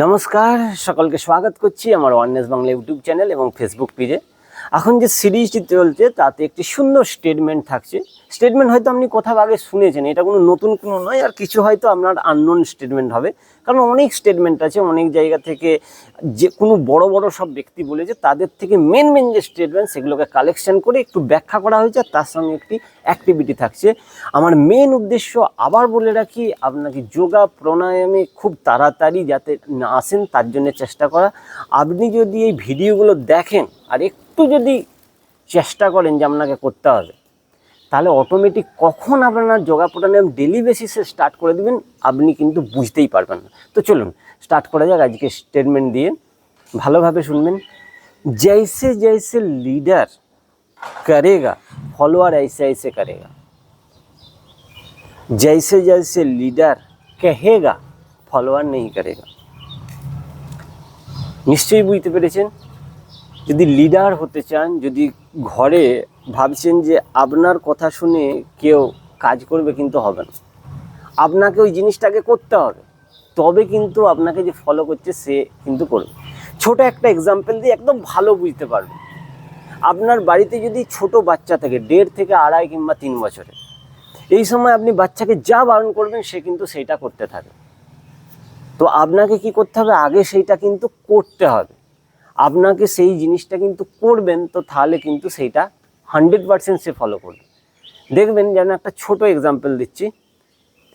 নমস্কার, সকলকে স্বাগত করছি আমার ওয়াননেস বাংলা ইউটিউব চ্যানেল এবং ফেসবুক পেজে এখন যে সিরিজটি চলছে, তাতে একটি সুন্দর স্টেটমেন্ট থাকছে। স্টেটমেন্ট হয়তো আপনি কোথাও আগে শুনেছেন, এটা কোনো নতুন কোনো নয়, আর কিছু হয়তো আপনার আননোন স্টেটমেন্ট হবে। কারণ অনেক স্টেটমেন্ট আছে, অনেক জায়গা থেকে যে কোনো বড় বড় সব ব্যক্তি বলেছে, তাদের থেকে মেন মেন যে স্টেটমেন্ট সেগুলোকে কালেকশন করে একটু ব্যাখ্যা করা হয়েছে তার সঙ্গে একটি অ্যাক্টিভিটি থাকছে। আমার মেন উদ্দেশ্য আবার বলে রাখি, আপনাকে যোগা প্রাণায়ামে খুব তাড়াতাড়ি যাতে না আসেন, তার জন্য চেষ্টা করা। আপনি যদি এই ভিডিওগুলো দেখেন, আর একটু যদি চেষ্টা করেন যে আপনাকে করতে হবে তাহলে অটোমেটিক কখন আপনার যোগা প্রাণায়াম ডেলি বেসিসে স্টার্ট করে দিবেন আপনি কিন্তু বুঝতেই পারবেন না তো চলুন স্টার্ট করা যাক আজকে স্টেটমেন্ট দিয়ে ভালোভাবে শুনবেন জৈসে জৈসে লিডার करेगा फॉलोअर ऐसे ऐसे करेगा जैसे जैसे लीडर कहेगा ফলোয়ার নেই करेगा নিশ্চয়ই বুঝতে পেরেছেন যদি লিডার হতে চান, যদি ঘরে ভাবছেন যে আপনার কথা শুনে কেউ কাজ করবে কিন্তু হবে না। আপনাকে ওই জিনিসটাকে করতে হবে। তবে কিন্তু আপনাকে যে ফলো করছে, সে কিন্তু করবে। ছোট একটা এক্সাম্পল দিয়ে একদম ভালো বুঝতে পারবে। আপনার বাড়িতে যদি ছোট বাচ্চা থাকে, দেড় থেকে আড়াই কিংবা তিন বছরের, এই সময় আপনি বাচ্চাকে যা বারণ করবেন, সে কিন্তু সেইটা করতে থাকে। তো আপনাকে কি করতে হবে? আগে সেইটা কিন্তু করতে হবে। আপনাকে সেই জিনিসটা কিন্তু করবেন, তো তাহলে কিন্তু সেইটা হান্ড্রেড পার্সেন্ট সে ফলো করবে। দেখবেন যেন একটা ছোট এক্সাম্পল দিচ্ছি,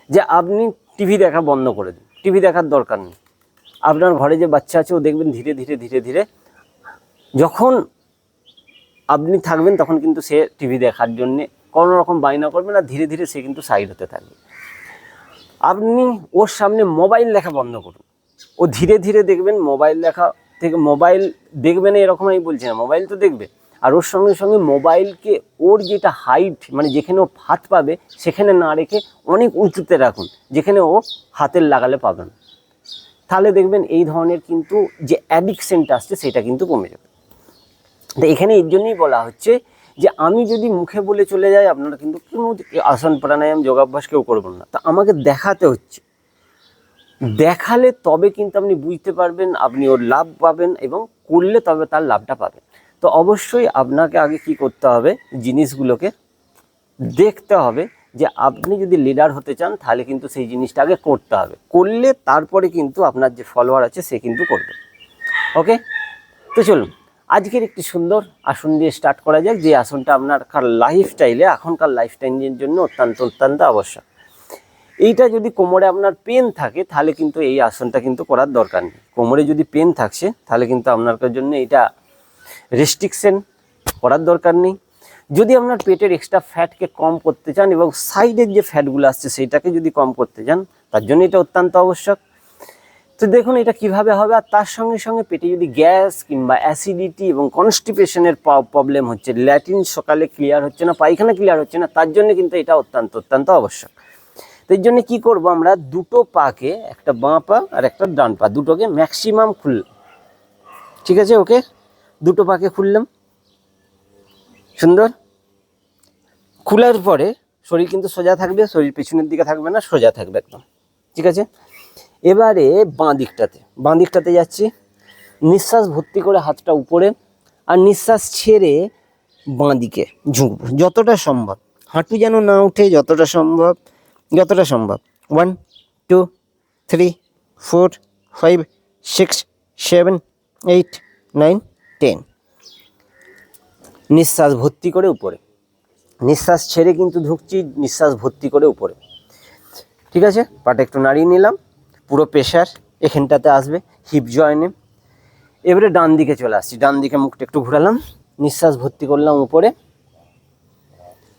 যে আপনি টিভি দেখা বন্ধ করে দিন। টিভি দেখার দরকার নেই। আপনার ঘরে যে বাচ্চা আছে, ও দেখবেন ধীরে ধীরে ধীরে ধীরে যখন আপনি থাকবেন, তখন কিন্তু সে টিভি দেখার জন্যে কোনো রকম বায়না করবে না, ধীরে ধীরে সে কিন্তু সাইড হতে থাকবে। আপনি ওর সামনে মোবাইল দেখা বন্ধ করুন। ও ধীরে ধীরে দেখবেন মোবাইল দেখা থেকে মোবাইল দেখবে না এরকম আমি বলছি না মোবাইল তো দেখবে। আর ওর সঙ্গে সঙ্গে মোবাইলকে ওর যেটা হাইট মানে যেখানে ও হাত পাবে, সেখানে না রেখে অনেক উঁচুতে রাখুন, যেখানে ও হাতের লাগালে পাবে না। তাহলে দেখবেন এই ধরনের কিন্তু যে অ্যাডিকশনটা আসছে, সেটা কিন্তু কমে যাবে। তো এখানে এর জন্যই বলা হচ্ছে যে, আমি যদি মুখে বলে চলে যাই, আপনারা কিন্তু কোনো আসন প্রাণায়াম যোগাভ্যাস কেউ করবেন না। তা আমাকে দেখাতে হচ্ছে। দেখালে তবে কিন্তু আপনি বুঝতে পারবেন, আপনি ওর লাভ পাবেন এবং করলে তবে তার লাভটা পাবেন। তো অবশ্যই আপনাকে আগে কি করতে হবে, জিনিসগুলোকে দেখতে হবে যে আপনি যদি লিডার হতে চান, তাহলে কিন্তু সেই জিনিসটা আগে করতে হবে। করলে তারপরে কিন্তু আপনার যে ফলোয়ার আছে, সে কিন্তু করবে। ওকে তো চলুন, আজকের একটি সুন্দর আসন দিয়ে স্টার্ট করা যাক, যে আসনটা আপনার লাইফস্টাইলে এখনকার লাইফস্টাইলের জন্য অত্যন্ত অত্যন্ত আবশ্যক। এইটা যদি কোমরে আপনার পেন থাকে, তাহলে কিন্তু এই আসনটা কিন্তু করার দরকার নেই। কোমরে যদি পেন থাকছে, তাহলে কিন্তু আপনার জন্য এটা রেস্ট্রিকশন করার দরকার নেই। যদি আপনার পেটের এক্সট্রা ফ্যাটকে কম করতে চান এবং সাইডের যে ফ্যাটগুলো আসছে, সেইটাকে যদি কম করতে চান, তার জন্য এটা অত্যন্ত আবশ্যক। তো দেখুন এটা কীভাবে হবে, আর তার সঙ্গে সঙ্গে পেটে যদি গ্যাস কিংবা অ্যাসিডিটি এবং কনস্টিপেশনের প্রবলেম হচ্ছে ল্যাটিন সকালে ক্লিয়ার হচ্ছে না, পায়খানা ক্লিয়ার হচ্ছে না, তার জন্য কিন্তু এটা অত্যন্ত অত্যন্ত আবশ্যক। এর জন্য কী করব আমরা দুটো পাকে, একটা বাঁ পা আর একটা ডান পা, দুটোকে ম্যাক্সিমাম খুললাম। ঠিক আছে, ওকে? দুটো পাকে খুললাম। সুন্দর? খোলার পরে শরীর কিন্তু সোজা থাকবে, শরীর পেছনের দিকে থাকবে না, সোজা থাকবে একদম। ঠিক আছে? এবারে বাঁ দিকটাতে বাঁ দিকটাতে যাচ্ছি। নিঃশ্বাস ভর্তি করে হাতটা উপরে আর নিঃশ্বাস ছেড়ে বাঁ দিকে ঝুঁকবো, যতটা সম্ভব। হাঁটু যেন না উঠে যতটা সম্ভব। যতটা সম্ভব। One two three four five six seven eight nine ten নিঃশ্বাস ভর্তি করে উপরে। নিঃশ্বাস ছেড়ে কিন্তু ঢুকছি, নিঃশ্বাস ভর্তি করে উপরে। ঠিক আছে? পাটা একটু নাড়িয়ে নিলাম। পুরো প্রেশার এখানটাতে আসবে হিপ জয়েনে এবারে ডান দিকে চলে আসছি। ডান দিকে মুখটা একটু ঘোরালাম। নিঃশ্বাস ভর্তি করলাম উপরে।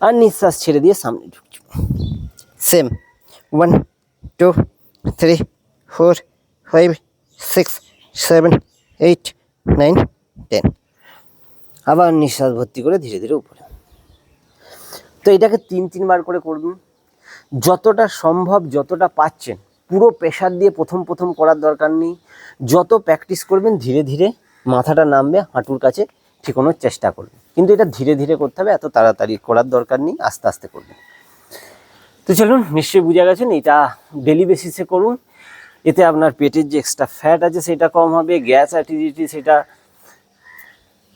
আর নিঃশ্বাস ছেড়ে দিয়ে সামনে ঢুকছি। Same one two three four five six seven eight nine ten আবার নিঃশ্বাস ভর্তি করে ধীরে ধীরে উপরে। তো এটাকে তিন তিনবার করে করবেন যতটা সম্ভব, যতটা পাচ্ছেন, পুরো প্রেশার দিয়ে প্রথম প্রথম করার দরকার নেই। যত প্র্যাকটিস করবেন, ধীরে ধীরে মাথাটা নামবে, হাঁটুর কাছে ঠিকানোর চেষ্টা করবেন। কিন্তু এটা ধীরে ধীরে করতে হবে, এত তাড়াতাড়ি করার দরকার নেই, আস্তে আস্তে করবেন। তো চলুন, নিশ্চয়ই বুঝে গেছেন, এটা ডেলি বেসিসে করুন। এতে আপনার পেটের যে এক্সট্রা ফ্যাট আছে, সেটা কম হবে গ্যাস অ্যাটিডিটি সেটা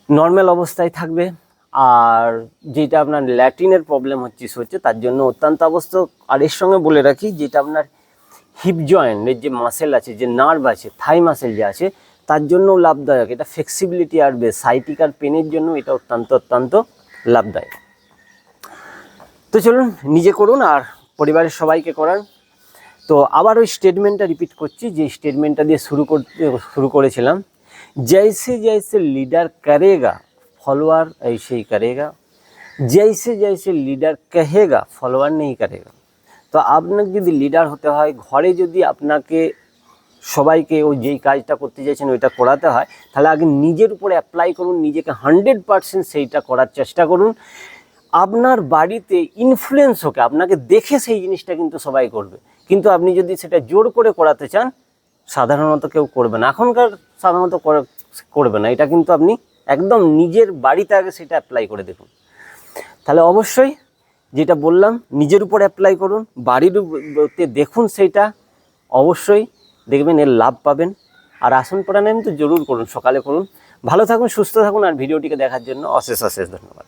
নর্মাল অবস্থায় থাকবে। আর যেটা আপনার ল্যাটিনের প্রবলেম হচ্ছে হচ্ছে তার জন্য অত্যন্ত আবশ্যক। আর এর সঙ্গে বলে রাখি, যেটা আপনার হিপ জয়েন্টের যে মাসেল আছে, যে নার্ভ আছে থাই মাসেল যে আছে, তার জন্য লাভদায়ক। এটা ফ্লেক্সিবিলিটি আসবে সাইটিক আর পেনের জন্য এটা অত্যন্ত অত্যন্ত লাভদায়ক। তো চলুন, নিজে করুন আর পরিবারের সবাইকে করার। তো আবার ওই স্টেটমেন্টটা রিপিট করছি, যে স্টেটমেন্টটা দিয়ে শুরু করতে শুরু করেছিলাম। জয়সে জয়সে লিডার করেগা ফলোয়ার সেই করেগা জয়সে জয়সে লিডার কহেগা ফলোয়ার নেই করেগা তো আপনার যদি লিডার হতে হয়, ঘরে যদি আপনাকে সবাইকে ওই যেই কাজটা করতে চাইছেন ওইটা করাতে হয়, তাহলে আগে নিজের উপরে অ্যাপ্লাই করুন, নিজেকে হান্ড্রেড পারসেন্ট সেইটা করার চেষ্টা করুন। আপনার বাড়িতে ইনফ্লুয়েন্স হোকে, আপনাকে দেখে সেই জিনিসটা কিন্তু সবাই করবে। কিন্তু আপনি যদি সেটা জোর করে করাতে চান, সাধারণত কেউ করবে না। এখনকার সাধারণত করে- করবে না। এটা কিন্তু আপনি একদম নিজের বাড়িতে আগে সেটা অ্যাপ্লাই করে দেখুন। তাহলে অবশ্যই যেটা বললাম, নিজের উপর অ্যাপ্লাই করুন, বাড়ির দেখুন সেইটা অবশ্যই দেখবেন এর লাভ পাবেন। আর আসন প্রাণায়াম তো জরুর করুন, সকালে করুন। ভালো থাকুন, সুস্থ থাকুন, আর ভিডিওটিকে দেখার জন্য অশেষ অশেষ ধন্যবাদ।